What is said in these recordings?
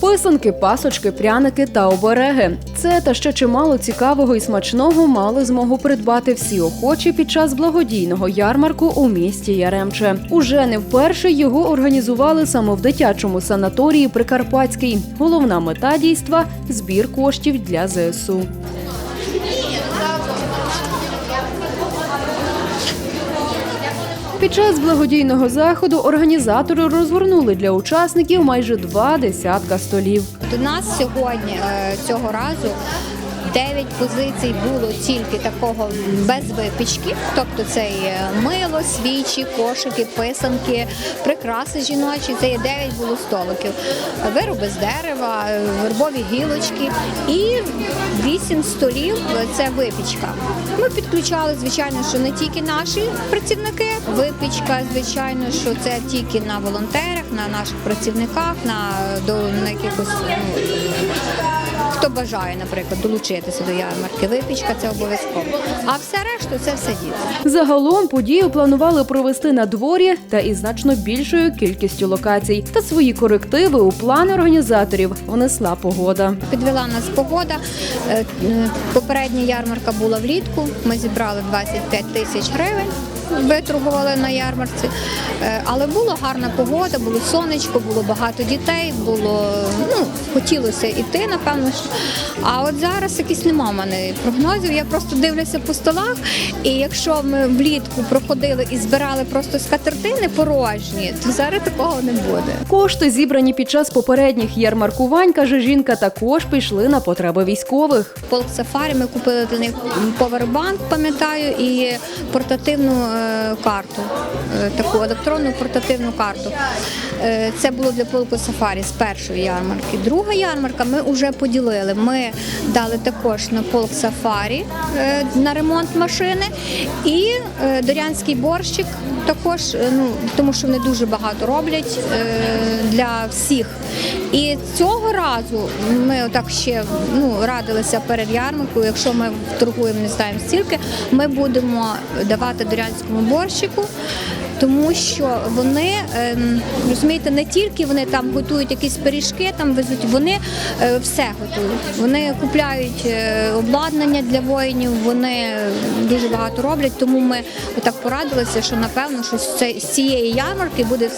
Писанки, пасочки, пряники та обереги. Це та ще чимало цікавого і смачного мали змогу придбати всі охочі під час благодійного ярмарку у місті Яремче. Уже не вперше його організували саме в дитячому санаторії Прикарпатський. Головна мета дійства збір коштів для ЗСУ. Під час благодійного заходу організатори розгорнули для учасників майже два десятка столів. До нас сьогодні е, цього разу. Дев'ять позицій було тільки такого без випічки, тобто це є мило, свічі, кошики, писанки, прикраси жіночі. Це є дев'ять було столиків, вироби з дерева, вербові гілочки і вісім столів це випічка. Ми підключали, звичайно, що не тільки наші працівники, випічка, звичайно, що це тільки на волонтерах, на наших працівниках, на, до, на якихось ну, хто бажає, наприклад, долучитися до ярмарки. Випічка це обов'язково. А все решту це все діти. Загалом подію планували провести на дворі та із значно більшою кількістю локацій. Та свої корективи у плани організаторів внесла погода. Підвела нас погода. Е, Попередня ярмарка була влітку. Ми зібрали 25 тисяч гривень. Виторгували на ярмарці, Е, але була гарна погода, було сонечко, було багато дітей, було ну хотілося йти, напевно. що. А от зараз якісь нема в мене прогнозів. Я просто дивлюся по столах. І якщо ми влітку проходили і збирали просто скатертини порожні, то зараз такого не буде. Кошти, зібрані під час попередніх ярмаркувань, каже жінка, також пішли на потреби військових. Полк Сафарі ми купили для них повербанк, пам'ятаю, і портативну карту, е, таку електронну портативну карту. Е, Це було для полку Сафарі з першої ярмарки. Друга ярмарка ми вже поділили. Ми дали також на полк Сафарі е, на ремонт машини і е, Дорянський борщик також, е, ну тому що вони дуже багато роблять е, для всіх. І цього разу ми отак ще ну, радилися перед ярмаркою. Якщо ми торгуємо не знаємо стільки, ми будемо давати дорянському борщику. Тому що вони ем, розумієте, не тільки вони там готують якісь пиріжки, там везуть, вони е, все готують. Вони купляють е, обладнання для воїнів, вони дуже багато роблять. Тому ми отак порадилися, що напевно, що з цієї ярмарки буде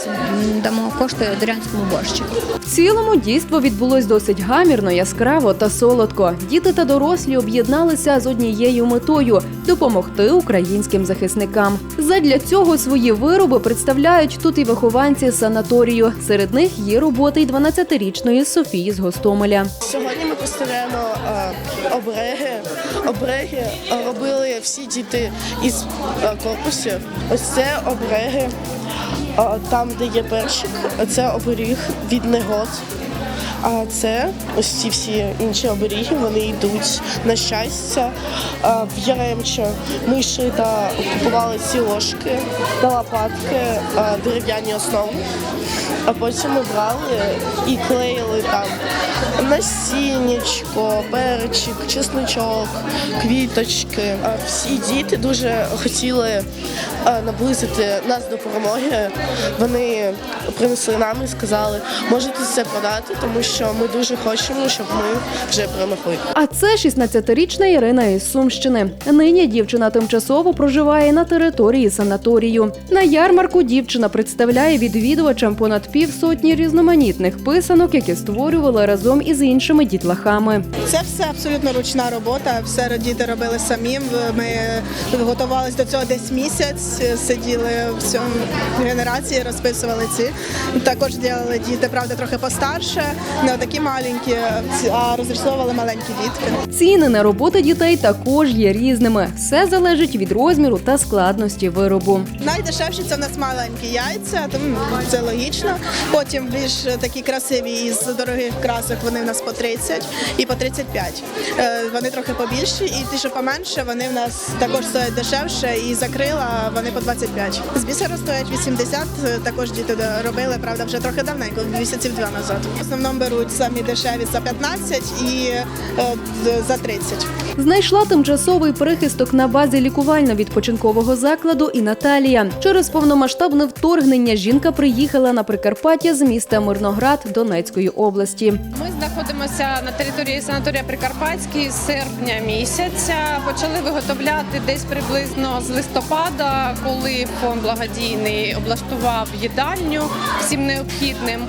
дамо кошти дорянському борщику. В цілому дійство відбулось досить гамірно, яскраво та солодко. Діти та дорослі об'єдналися з однією метою допомогти українським захисникам. Задля цього свої вироби представляють тут і вихованці санаторію. Серед них є роботи й 12-річної Софії з Гостомеля. Сьогодні ми представляємо е, обереги. Обереги е, робили всі діти із е, корпусів. Ось це обереги. Там, де є першик, це оберіг від негод. А це ось ці всі інші оберіги, вони йдуть на щастя. В Яремче ми йшли та купували ці ложки та лопатки дерев'яні основи. А потім ми брали і клеїли там насіннячко, перчик, чесночок, квіточки. Всі діти дуже хотіли наблизити нас до перемоги. Вони принесли нам і сказали, можете це продати, тому що ми дуже хочемо, щоб ми вже перемогли. А це 16-річна Ірина із Сумщини. Нині дівчина тимчасово проживає на території санаторію. На ярмарку дівчина представляє відвідувачам понад півсотні різноманітних писанок, які створювала разом із іншими дітлахами. Це все абсолютно ручна робота. Все діти робили самі. Ми готувалися до цього десь місяць, сиділи в цьому генерації, розписували ці. Також робили діти, правда, трохи постарше, не такі маленькі, а розрисовували маленькі дітки. Ціни на роботи дітей також є різними. Все залежить від розміру та складності виробу. Найдешевші це в нас маленькі яйця, тому це логічно. Потім більш такі красиві із дорогих красок вони в нас по 30 і по 35. Е, Вони трохи побільші, і ті, що поменше, вони в нас також стоять дешевше, і закрила вони по 25. З бісера стоять 80, е, також діти робили, правда, вже трохи давненько, місяців два назад. В основному беруть самі дешеві за 15 і е, за 30. Знайшла тимчасовий прихисток на базі лікувально-відпочинкового закладу і Наталія. Через повномасштабне вторгнення жінка приїхала на Прикарпаття з міста Мирноград Донецької області. Ми знаходимося на території санаторія Прикарпатський з серпня місяця. Почали виготовляти десь приблизно з листопада, коли фонд благодійний облаштував їдальню всім необхідним.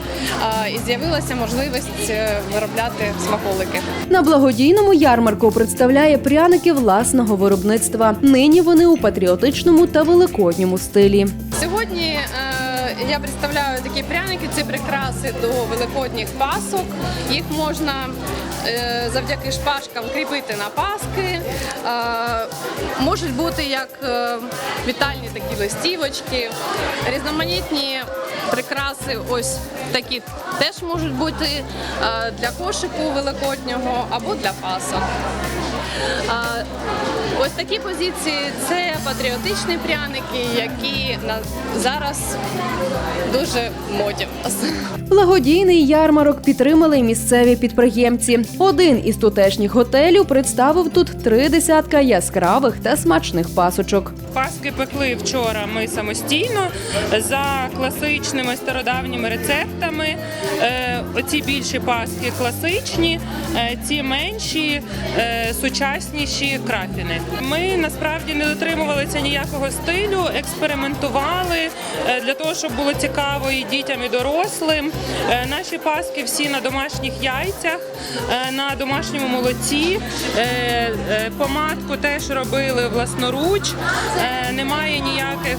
І з'явилася можливість е, виробляти смаколики. На благодійному ярмарку представляє пряники власного виробництва. Нині вони у патріотичному та великодньому стилі. Сьогодні е, я представляю такі пряники, це прикраси до великодніх пасок. Їх можна е, завдяки шпажкам кріпити на паски. Е, можуть бути як е, вітальні такі листівочки, різноманітні прикраси. Ось такі теж можуть бути для кошику великоднього або для пасок. Ось такі позиції це патріотичні пряники, які на зараз дуже моді. Благодійний ярмарок підтримали місцеві підприємці. Один із тутешніх готелів представив тут три десятка яскравих та смачних пасочок. Паски пекли вчора ми самостійно за класичними стародавніми рецептами. Е, Оці більші паски класичні, е, ці менші, е, сучасніші крафіни. Ми насправді не дотримувалися ніякого стилю, експериментували е, для того, щоб було цікаво і дітям, і дорослим. Е, Наші паски всі на домашніх яйцях, е, на домашньому молоці. Помадку теж робили власноруч. Немає ніяких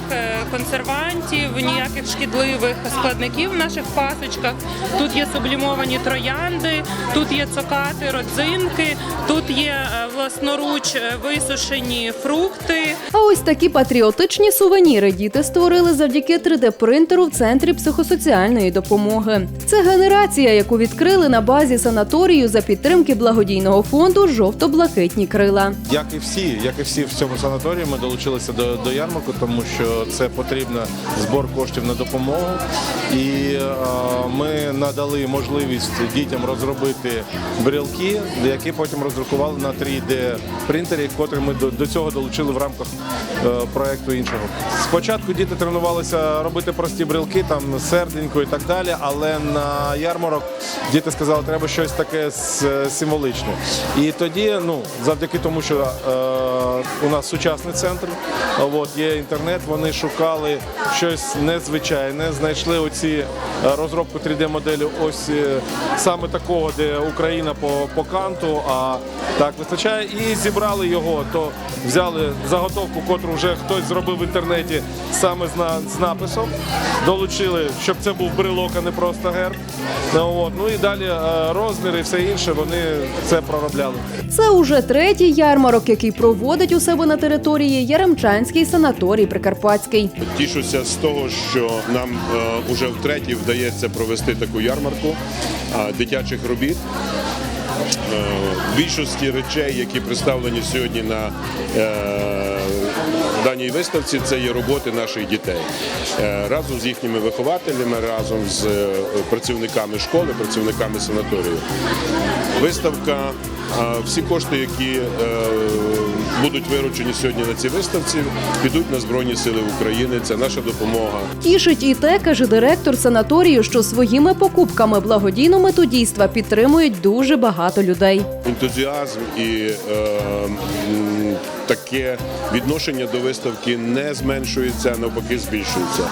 консервантів, ніяких шкідливих складників в наших пасочках. Тут є сублімовані троянди, тут є цокати, родзинки, тут є власноруч е, висушені фрукти. А ось такі патріотичні сувеніри діти створили завдяки 3D-принтеру в центрі психосоціальної допомоги. Це генерація, яку відкрили на базі санаторію за підтримки благодійного фонду Жовто-блакитні крила. Як і всі, як і всі в цьому санаторії, ми долучилися до, до ярмарку, тому що це потрібно збор коштів на допомогу. І е, ми надали можливість дітям розробити брілки, які потім роздрукували на 3D принтері, котрий ми до, до цього долучили в рамках е, проекту іншого. Спочатку діти тренувалися робити прості брілки, там серденько і так далі, але на ярмарок діти сказали, треба щось таке символичне. І тоді, ну, завдяки тому, що е, у нас сучасний центр, от, є інтернет, вони шукали щось незвичайне, знайшли оці е, розробку 3D-моделі ось е, саме такого, де Україна по, по канту, а так вистачає, і зібрали його. То взяли заготовку, котру вже хтось зробив в інтернеті саме з, на, з написом, долучили, щоб це був брелок, а не просто герб. Ну, от. ну і далі е, розміри і все інше вони це проробляли. Це уже третій ярмарок, який проводить у себе на території Яремчанський санаторій Прикарпатський. Тішуся з того, що нам е, уже втретє вдається провести таку ярмарку е, дитячих робіт. Е, більшості речей, які представлені сьогодні на е, даній виставці, це є роботи наших дітей Е, разом з їхніми вихователями, разом з працівниками школи, працівниками санаторію. Виставка, всі кошти, які будуть виручені сьогодні на цій виставці, підуть на Збройні Сили України. Це наша допомога. Тішить і те, каже директор санаторію, що своїми покупками благодійного методійства підтримують дуже багато людей. ентузіазм і е, таке відношення до виставки не зменшується, а навпаки, збільшується.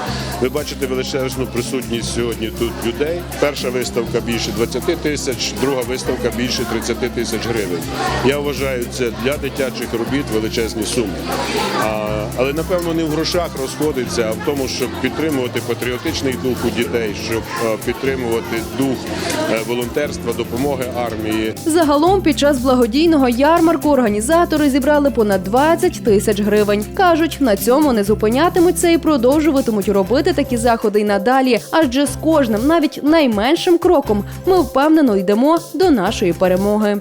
Ви бачите величезну присутність сьогодні тут людей. Перша виставка більше 20 тисяч, друга виставка більше 30 тисяч гривень. Я вважаю, це для дитячих робіт величезні суми. А, але напевно не в грошах розходиться, а в тому, щоб підтримувати патріотичний дух у дітей, щоб е, підтримувати дух е, волонтерства, допомоги армії. Загалом під час благодійного ярмарку організатори зібрали понад 20 тисяч гривень. кажуть, на цьому не зупинятимуться і продовжуватимуть робити такі заходи й надалі. Адже з кожним, навіть найменшим кроком, ми впевнено йдемо до нашої перемоги.